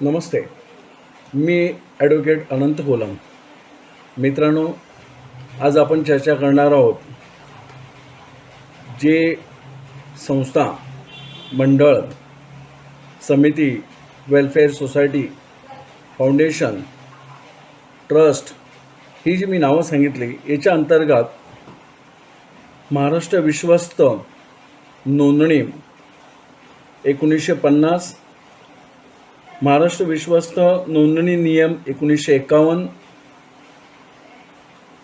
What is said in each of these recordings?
नमस्ते. मी advocate अनंत कोलम. मित्रांनो आज आपण चर्चा करणार आहोत जे संस्था मंडळ समिती वेलफेअर सोसायटी फाउंडेशन ट्रस्ट ही जी मी नावं सांगितली याच्या अंतर्गत महाराष्ट्र विश्वस्त नोंदणी एकोणीसशे पन्नास महाराष्ट्र विश्वस्त नोंदणी नियम एकोणीसशे एकावन्न.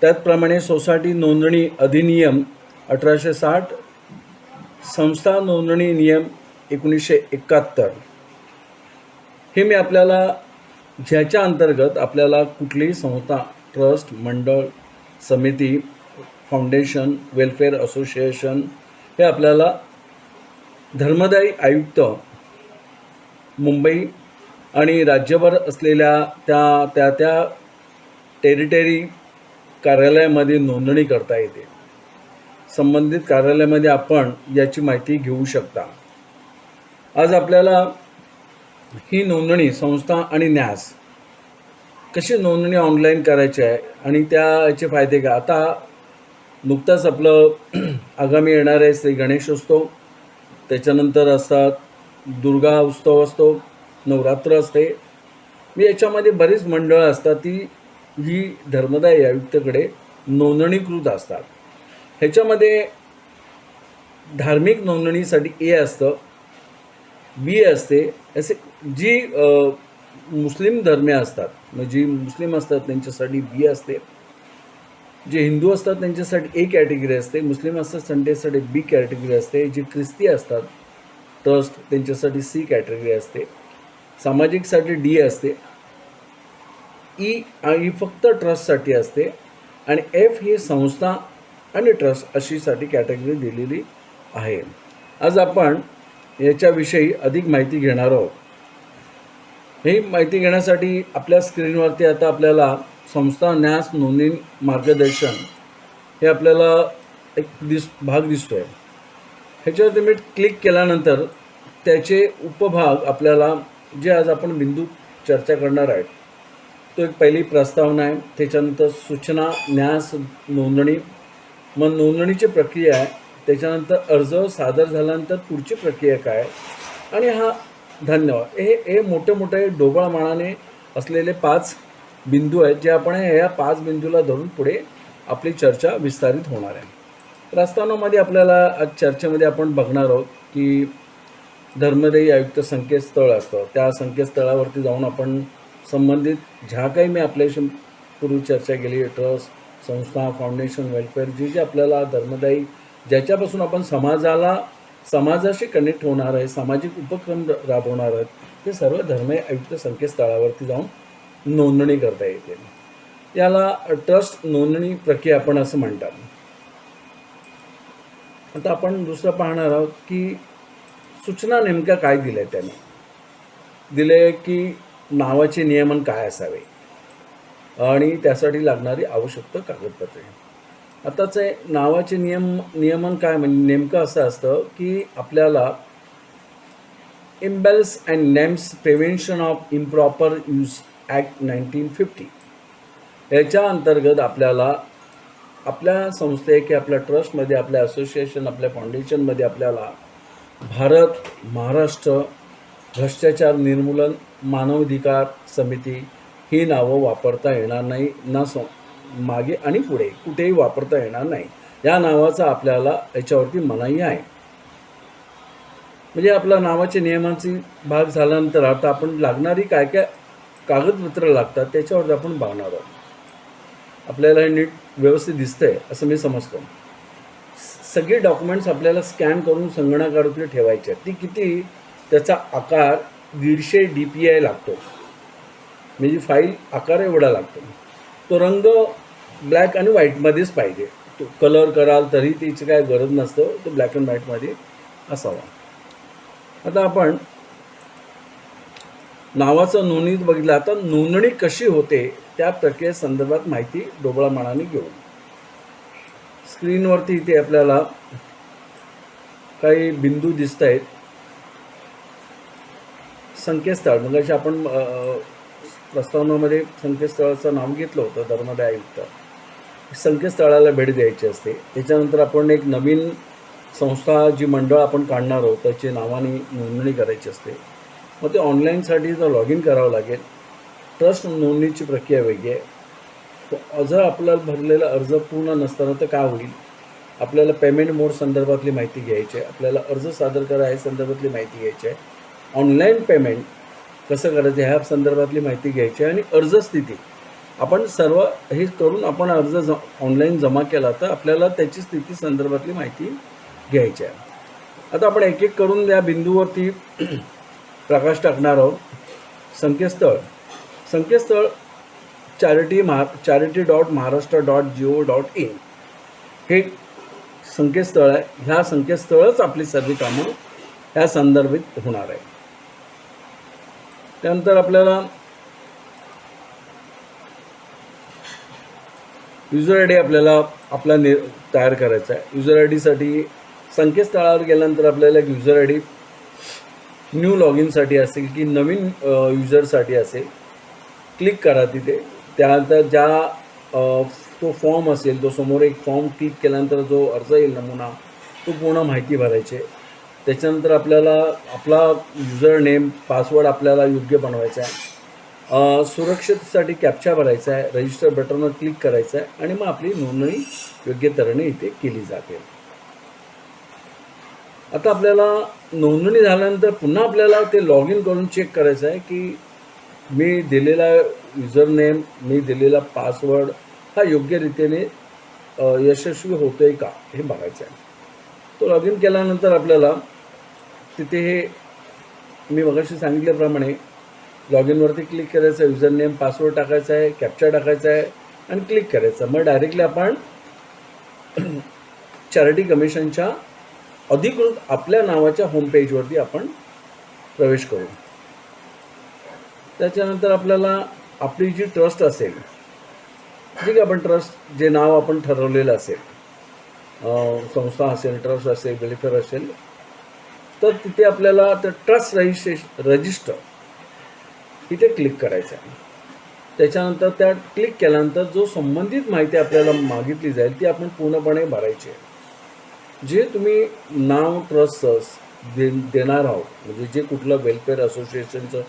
त्याचप्रमाणे सोसायटी नोंदणी अधिनियम अठराशे साठ. संस्था नोंदणी नियम एकोणीसशे एकाहत्तर. हे मी आपल्याला ज्याच्या अंतर्गत आपल्याला कुठलीही संस्था ट्रस्ट मंडळ समिती फाउंडेशन वेलफेअर असोसिएशन हे आपल्याला धर्मदायी आयुक्त मुंबई आणि राज्यभर असलेल्या त्या त्या त्या टेरिटरी कार्यालयामध्ये नोंदणी करता येते. संबंधित कार्यालयामध्ये आपण याची माहिती घेऊ शकता. आज आपल्याला ही नोंदणी संस्था आणि न्यास कशी नोंदणी ऑनलाईन करायची आहे आणि त्या याचे फायदे का आता नुकताच आपलं आगामी येणार आहे श्री गणेश असतो त्याच्यानंतर असतात दुर्गा उत्सव असतो नवरात्र असते. मी याच्यामध्ये बरीच मंडळं असतात ती ही धर्मदाय आयुक्तकडे नोंदणीकृत असतात. ह्याच्यामध्ये धार्मिक नोंदणीसाठी ए असतं बी असते असे जी मुस्लिम धर्मे असतात म्हणजे जी मुस्लिम असतात त्यांच्यासाठी बी असते. जे हिंदू असतात त्यांच्यासाठी ए कॅटेगरी असते मुस्लिम असतात त्यांच्यासाठी बी कॅटेगरी असते जे ख्रिस्ती असतात ट्रस्ट त्यांच्यासाठी सी कॅटेगरी असते. सामाजिकसाठी डी असते. ई आणि फक्त ट्रस्टसाठी असते. आणि एफ ही संस्था आणि ट्रस्ट अशीसाठी कॅटेगरी दिलेली आहे. आज आपण याच्याविषयी अधिक माहिती घेणार आहोत. ही माहिती घेण्यासाठी आपल्या स्क्रीनवरती आता आपल्याला संस्था न्यास नोंदणी मार्गदर्शन हे आपल्याला एक दिस भाग दिसतो आहे ह्याच्यावरती मी क्लिक केल्यानंतर त्याचे उपभाग आपल्याला जे आज आपण बिंदू चर्चा करणार आहेत तो एक पहिली प्रस्तावना आहे. त्याच्यानंतर सूचना न्यास नोंदणी. मग नोंदणीची प्रक्रिया आहे. त्याच्यानंतर अर्ज सादर झाल्यानंतर पुढची प्रक्रिया काय आहे? आणि हा धन्यवाद. हे हे मोठे मोठे ढोबळ मानाने असलेले पाच बिंदू आहेत जे आपण या पाच बिंदूला धरून पुढे आपली चर्चा विस्तारित होणार आहे. प्रस्तावनामध्ये आपल्याला आज चर्चेमध्ये आपण बघणार आहोत की धर्मदेही आयुक्त संकेतस्थळ असतं. त्या संकेतस्थळावरती जाऊन आपण संबंधित ज्या काही मी आपल्याशी पूर्वी चर्चा केली ट्रस्ट संस्था फाउंडेशन वेलफेअर जे जे आपल्याला धर्मदायी ज्याच्यापासून आपण समाजाला समाजाशी कनेक्ट होणार आहे सामाजिक उपक्रम राबवणार आहेत ते सर्व धर्म आयुक्त संकेतस्थळावरती जाऊन नोंदणी करता येते. याला ट्रस्ट नोंदणी प्रक्रिया आपण असं म्हणतात. आता आपण दुसरं पाहणार आहोत की सूचना नेमक्या काय दिल्या त्याने? दिले की नावाचे नियमन काय असावे? आणि त्यासाठी लागणारी आवश्यक कागदपत्रे. आताच आहे नावाचे नियम नियमन काय म्हणजे नेमकं असं असतं की आपल्याला emblems and names prevention of improper use act nineteen fifty याच्या अंतर्गत आपल्याला आपल्या संस्थे की आपल्या ट्रस्टमध्ये आपल्या असोसिएशन आपल्या फाउंडेशनमध्ये आपल्याला भारत महाराष्ट्र भ्रष्टाचार निर्मूलन मानवाधिकार समिती ही नावं वापरता येणार नाही ना सो मागे आणि पुढे कुठेही वापरता येणार नाही. या नावाचा आपल्याला याच्यावरती मनाई आहे. म्हणजे आपल्या नावाचे नियमांची भाग झाल्यानंतर आता आपण लागणारी काय काय कागदपत्रं लागतात त्याच्यावरती आपण बघणार आहोत. आपल्याला हे नीट व्यवस्थित दिसतंय असं मी समजतो. सगळे डॉक्युमेंट्स आपल्याला स्कॅन करून संगणकावरती ठेवायचे आहेत. ती किती? त्याचा आकार दीडशे डी पी आय लागतो. म्हणजे फाईल आकार एवढा लागतो. तो रंग ब्लॅक आणि व्हाईटमध्येच पाहिजे. तो कलर कराल तरी त्याची काय गरज नसतं. तो ब्लॅक अँड व्हाईटमध्ये असावा. आता आपण नावाचं नोंदणीत बघितलं. आता नोंदणी कशी होते त्या प्रक्रियेसंदर्भात माहिती डोबळामानाने घेऊ. स्क्रीनवरती इथे आपल्याला काही बिंदू दिसत आहेत संकेतस्थळ मग आपण प्रस्तावनामध्ये संकेतस्थळाचं नाव घेतलं होतं धर्मदाय आयुक्त. संकेतस्थळाला भेट द्यायची असते. त्याच्यानंतर आपण एक नवीन संस्था जी मंडळ आपण काढणार आहोत त्याची नावाने नोंदणी करायची असते. मग ते ऑनलाईनसाठी तर लॉग इन करावं लागेल. ट्रस्ट नोंदणीची प्रक्रिया वेगळी आहे. जर आपल्याला भरलेला अर्ज पूर्ण नसताना तर काय होईल? आपल्याला पेमेंट मोड संदर्भातली माहिती घ्यायची आहे. आपल्याला अर्ज सादर करा या संदर्भातली माहिती घ्यायची आहे. ऑनलाईन पेमेंट कसं करायचं ह्या संदर्भातली माहिती घ्यायची आहे आणि अर्ज स्थिती. आपण सर्व हे करून आपण अर्ज ज ऑनलाईन जमा केला तर आपल्याला त्याची स्थिती संदर्भातली माहिती घ्यायची आहे. आता आपण एक एक करून या बिंदूवरती प्रकाश टाकणार आहोत. संकेतस्थळ. संकेतस्थळ charity Maha charity dot Maharashtra dot G O dot in हे संकेतस्थळ आहे. ह्या संकेतस्थळच आपली सर्व कामं ह्या संदर्भित होणार आहे त्यानंतर आपल्याला युजर आय डी आपल्याला आपला नि तयार करायचा आहे. युजर आय डीसाठी संकेतस्थळावर गेल्यानंतर आपल्याला एक user I D new log इनसाठी असेल की नवीन युजरसाठी असेल क्लिक करा तिथे. त्यानंतर ज्या तो फॉर्म असेल तो समोर एक फॉर्म क्लिक केल्यानंतर जो अर्ज येईल नमुना तो पूर्ण माहिती भरायची. त्याच्यानंतर आपल्याला आपला युजर नेम पासवर्ड आपल्याला योग्य बनवायचा आहे. अ, सुरक्षितसाठी कॅप्चा भरायचा आहे रजिस्टर बटनवर क्लिक करायचं आहे आणि मग आपली नोंदणी योग्य तऱ्हेने इथे केली जाते. आता आपल्याला नोंदणी झाल्यानंतर पुन्हा आपल्याला ते लॉग इन करून चेक करायचं आहे की मी दिलेला युजर नेम मी दिलेला पासवर्ड हा योग्य रीतीने यशस्वी होतो आहे का हे बघायचं आहे. तो लॉग इन केल्यानंतर आपल्याला तिथे हे मी मगाशी सांगितल्याप्रमाणे लॉग इनवरती क्लिक करायचं आहे युजर नेम पासवर्ड टाकायचा आहे कॅप्चर टाकायचा आहे आणि क्लिक करायचं मग डायरेक्टली आपण चॅरिटी कमिशनच्या अधिकृत आपल्या नावाच्या होमपेजवरती आपण प्रवेश करू. त्याच्यानंतर आपल्याला आपली जी ट्रस्ट असेल जी काही आपण ट्रस्ट जे नाव आपण ठरवलेलं असेल संस्था असेल ट्रस्ट असेल वेलफेअर असेल तर तिथे आपल्याला त्या ट्रस्ट रजिस्ट्रेशन रजिस्टर तिथे क्लिक करायचं आहे. त्याच्यानंतर त्या क्लिक केल्यानंतर जो संबंधित माहिती आपल्याला मागितली जाईल ती आपण पूर्णपणे भरायची आहे. जे तुम्ही नाव ट्रस्टचं दे देणार आहोत म्हणजे जे कुठलं वेलफेअर असोसिएशनचं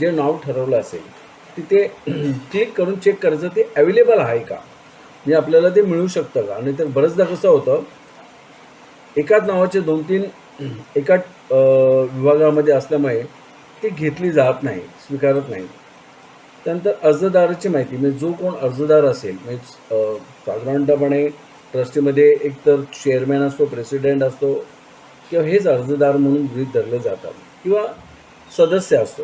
जे नाव ठरवलं असेल तिथे क्लिक करून चेक करायचं ते अवेलेबल आहे का? म्हणजे आपल्याला ते मिळू शकतं का? आणि तर बरंचदा कसं होतं एकाच नावाचे दोन तीन एका विभागामध्ये असल्यामुळे ती घेतली जात नाही स्वीकारत नाही. त्यानंतर अर्जदाराची माहिती म्हणजे जो कोण अर्जदार असेल म्हणजे अ, साधारणतःपणे ट्रस्टीमध्ये एकतर चेअरमॅन असतो प्रेसिडेंट असतो किंवा हेच अर्जदार म्हणून गृहीत धरले जातात किंवा सदस्य असतो.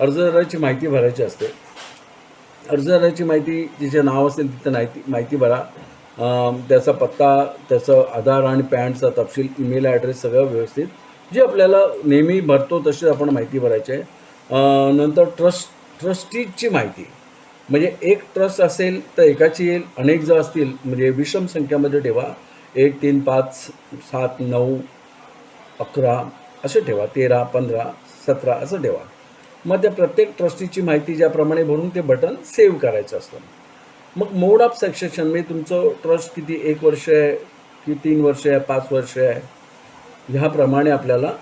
अर्जदाराची माहिती भरायची असते. अर्जदाराची माहिती जिचे नाव असेल तिथं माहिती माहिती भरा. त्याचा पत्ता त्याचं आधार आणि पॅन्टचा तपशील ईमेल ॲड्रेस सगळं व्यवस्थित. जे आपल्याला नेहमी भरतो तशीच आपण माहिती भरायची आहे. नंतर ट्रस्ट ट्रस्टीची माहिती. म्हणजे एक ट्रस्ट असेल तर एकाची येईल अनेक जर असतील म्हणजे विषम संख्यामध्ये ठेवा. एक तीन पाच सात नऊ अकरा असे ठेवा. तेरा पंधरा सतरा असं ठेवा. मग त्या प्रत्येक ट्रस्टीची माहिती ज्याप्रमाणे भरून ते बटन सेव्ह करायचं असतं. मग मोड ऑफ सक्सेशन म्हणजे तुमचं ट्रस्ट किती एक वर्ष आहे की तीन वर्ष आहे पाच वर्ष आहे ह्याप्रमाणे आपल्याला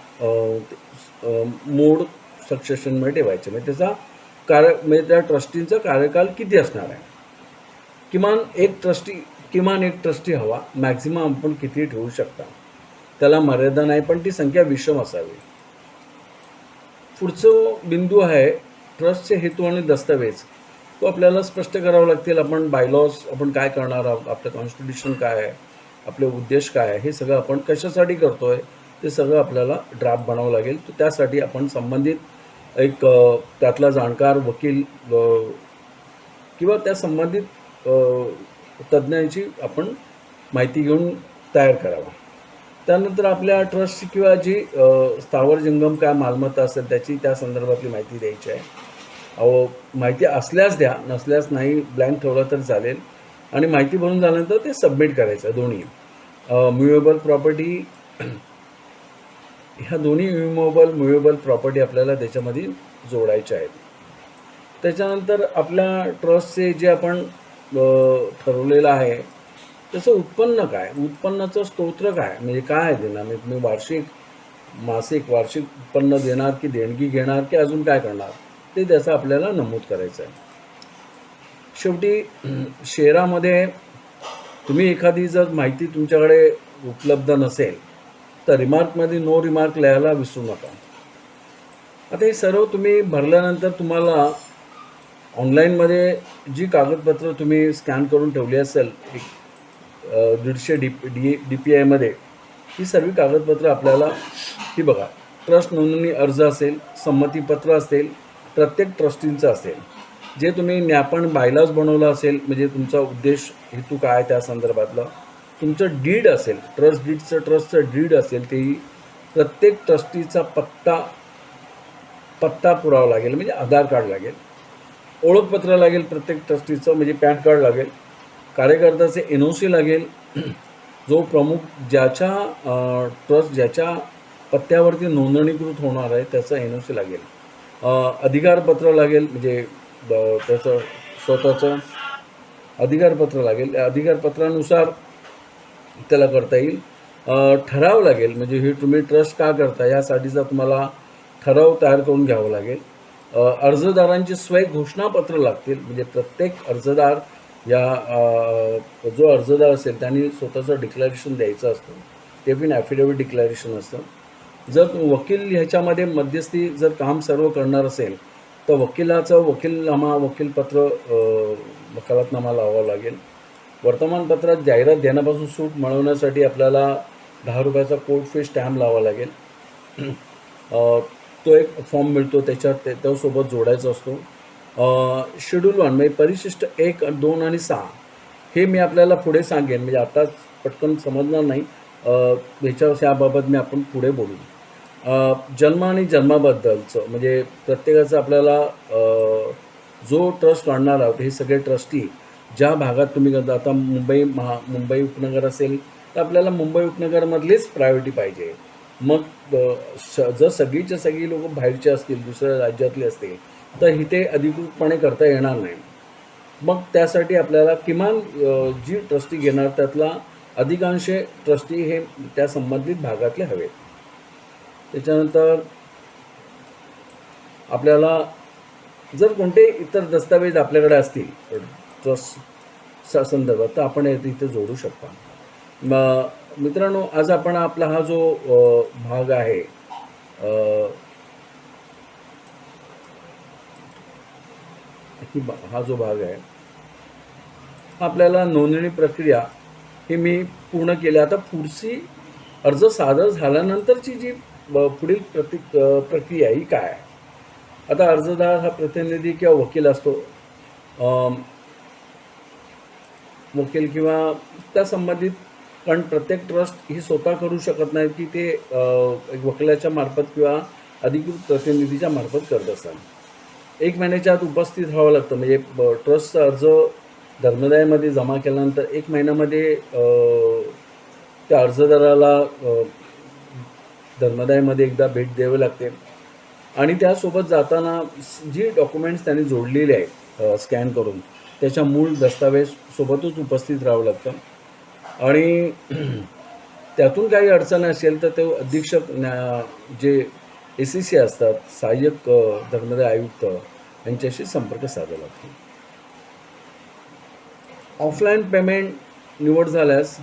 मोड सक्सेशनमध्ये ठेवायचे. म्हणजे त्याचा कार्य म्हणजे त्या ट्रस्टींचा कार्यकाल किती असणार आहे? किमान एक ट्रस्टी किमान एक ट्रस्टी हवा. मॅक्झिमम आपण किती ठेवू शकता? त्याला मर्यादा नाही पण ती संख्या विषम असावी. पुढचं बिंदू आहे ट्रस्टचे हेतू आणि दस्तावेज. तो आपल्याला स्पष्ट करावं लागतील आपण बायलॉज आपण काय करणार आहोत आपलं कॉन्स्टिट्यूशन काय आहे आपले उद्देश काय आहे हे सगळं आपण कशासाठी करतो आहे ते सगळं आपल्याला ड्राफ्ट बनावं लागेल. तर त्यासाठी आपण संबंधित एक त्यातला जाणकार वकील किंवा त्या संबंधित तज्ज्ञांची आपण माहिती घेऊन तयार करावा. त्यानंतर आपल्या ट्रस्टची किंवा जी स्थावर जंगम काय मालमत्ता असेल त्याची त्या संदर्भातली माहिती द्यायची आहे. अहो माहिती असल्यास द्या नसल्यास नाही ब्लँक ठेवला तर चालेल. आणि माहिती भरून झाल्यानंतर ते सबमिट करायचं दोन्ही. म्युएबल प्रॉपर्टी ह्या दोन्ही इमोबल म्युएबल प्रॉपर्टी आपल्याला त्याच्यामध्ये जोडायच्या आहेत. त्याच्यानंतर आपल्या ट्रस्टचे जे आपण ठरवलेलं आहे त्याचं उत्पन्न काय? उत्पन्नाचं स्तोत्र काय? म्हणजे काय देणार? म्हणजे तुम्ही वार्षिक मासिक वार्षिक उत्पन्न देणार की देणगी घेणार की अजून काय करणार? ते त्याचं आपल्याला नमूद करायचं आहे. शेवटी शेअरामध्ये तुम्ही एखादी जर माहिती तुमच्याकडे उपलब्ध नसेल तर रिमार्कमध्ये नो रिमार्क लिहायला विसरू नका. आता हे सर्व तुम्ही भरल्यानंतर तुम्हाला ऑनलाईनमध्ये जी कागदपत्र तुम्ही स्कॅन करून ठेवली असेल एक दीडशे डी डी डी पी आयमध्ये ही सर्व कागदपत्रं आपल्याला ही बघा ट्रस्ट नोंदणी अर्ज असेल संमतीपत्र असेल प्रत्येक ट्रस्टींचं असेल. जे तुम्ही न्यापण बायलाच बनवलं असेल म्हणजे तुमचा उद्देश हेतू काय त्या संदर्भातला तुमचं डीड असेल ट्रस्ट डीडचं ट्रस्टचं डीड असेल तेही प्रत्येक ट्रस्टीचा पत्ता पत्ता पुरावा लागेल म्हणजे आधार कार्ड लागेल. ओळखपत्र लागेल प्रत्येक ट्रस्टीचं म्हणजे पॅन कार्ड लागेल. कार्यकर्त्याचे एन ओ सी लागेल. जो प्रमुख ज्याच्या ट्रस्ट ज्याच्या पत्त्यावरती नोंदणीकृत होणार आहे त्याचं एन ओ सी लागेल. अधिकारपत्र लागेल म्हणजे त्याचं स्वतःचं अधिकारपत्र लागेल. अधिकारपत्रानुसार त्याला करता येईल. ठराव लागेल म्हणजे हे तुम्ही ट्रस्ट का करता यासाठीचा तुम्हाला ठराव तयार करून घ्यावं लागेल. अर्जदारांची स्वयं घोषणापत्र लागतील म्हणजे प्रत्येक अर्जदार या जो अर्जदार असेल त्यांनी स्वतःचं डिक्लरेशन द्यायचं असतं. ते पण ॲफिडेविट डिक्लरेशन असतं. जर वकील ह्याच्यामध्ये मध्यस्थी जर काम सर्व करणार असेल तर वकिलाचं वकीलनामा वकीलपत्र वकालतनामा लावावा लागेल. वर्तमानपत्रात जाहिरात देण्यापासून सूट मिळवण्यासाठी आपल्याला दहा रुपयाचा कोर्ट फी स्टॅम्प लावावा लागेल. तो एक फॉर्म मिळतो त्याच्यात ते त्यासोबत जोडायचा असतो. शेड्यूल वन म्हणजे परिशिष्ट एक दोन आणि सहा. हे मी आपल्याला पुढे सांगेन. म्हणजे आताच पटकन समजणार नाही. ह्याच्या याबाबत मी आपण पुढे बोलू. जन्म आणि जन्माबद्दलचं म्हणजे प्रत्येकाचं आपल्याला जो ट्रस्ट काढणार आहोत हे सगळे ट्रस्टी ज्या भागात तुम्ही करता. आता मुंबई महा मुंबई उपनगर असेल तर आपल्याला मुंबई उपनगरमधलीच प्रायोरिटी पाहिजे. मग स जर सगळीच्या सगळी लोक बाहेरचे असतील दुसऱ्या राज्यातले असतील तर इथे अधिकृतपणे करता येणार नाही. मग त्यासाठी आपल्याला किमान जी ट्रस्टी घेणार त्यातला अधिकांश ट्रस्टी हे त्या संबंधित भागातले हवेत त्याच्यानंतर आपल्याला जर कोणते इतर दस्तावेज आपल्याकडे असतील ट्रस्ट संदर्भात तर आपण इथे जोडू शकता. म- मित्रांनो आज आपण आपला हा जो भाग आहे ही हा जो भाग आहे आपल्याला नोंदणी प्रक्रिया ही मी पूर्ण केली आता पुढची अर्ज सादर झाल्यानंतरची जी पुढील प्रति प्रक्रिया ही काय आहे? आता अर्जदार हा प्रतिनिधी किंवा वकील असतो. वकील किंवा त्या संबंधित कारण प्रत्येक ट्रस्ट ही स्वतः करू शकत नाही की ते एक वकिलाच्या मार्फत किंवा अधिकृत प्रतिनिधीच्या मार्फत करत असतात. एक महिन्याच्या आत उपस्थित राहावं लागतं. म्हणजे ट्रस्टचा अर्ज धर्मदायामध्ये जमा केल्यानंतर एक महिन्यामध्ये त्या अर्जदाराला धर्मदायमध्ये धर्मदायामध्ये एकदा भेट द्यावी लागते. आणि त्यासोबत जाताना जी डॉक्युमेंट्स त्यांनी जोडलेले आहेत स्कॅन करून त्याच्या मूळ दस्तावेज सोबतच उपस्थित राहावं लागतं. आणि त्यातून काही अडचण असेल तर ते अधीक्षक न्या- जे ए सी सी असतात सहाय्यक धर्मदाय आयुक्त यांच्याशी संपर्क साधावा लागतो. ऑफलाईन पेमेंट निवड झाल्यास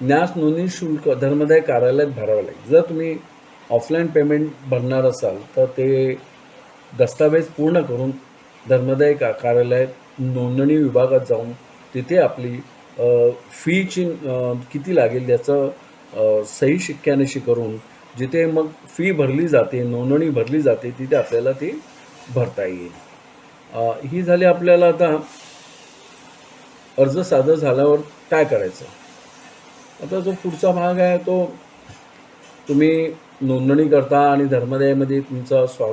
न्यास नोंदणी शुल्क धर्मदाय कार्यालयात भरावं लागेल. जर तुम्ही ऑफलाईन पेमेंट भरणार असाल तर ते दस्तावेज पूर्ण करून धर्मदाय का कार्यालयात नोंदणी विभागात जाऊन तिथे आपली फीची किती लागेल याचं सही शिक्क्यानिशी करून जिथे मग फी भरली जाते नोंदणी भरली जाते तिथे आपल्याला ती भरता येईल. ही झाली आपल्याला आता अर्ज सादर झाल्यावर काय करायचं? आता जो पुढचा भाग आहे तो तुम्ही नोंदणी करता आणि धर्मदायामध्ये तुमचा स्वा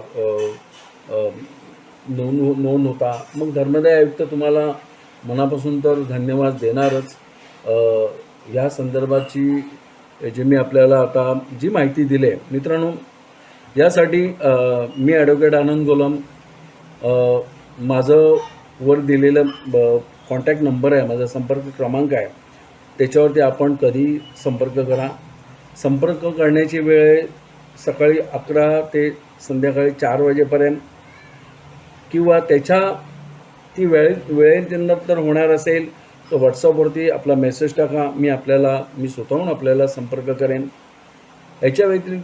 नोंद नोंद होता. मग धर्मदाय आयुक्त तुम्हाला मनापासून तर धन्यवाद देणारच. या संदर्भाची याची मी आपल्याला आता जी माहिती दिली आहे मित्रांनो यासाठी मी ॲडव्होकेट आनंद गोलम माझं वर दिलेलं कॉन्टॅक्ट नंबर आहे माझा संपर्क क्रमांक आहे त्याच्यावरती आपण कधी संपर्क करा. संपर्क करण्याची वेळ सकाळी अकरा ते संध्याकाळी चार वाजेपर्यंत किंवा त्याच्या ती वेळे वेळेनंतर होणार असेल तर व्हॉट्सअपवरती आपला मेसेज टाका. मी आपल्याला मी स्वतःहून आपल्याला संपर्क करेन. याच्या व्यतिरिक्त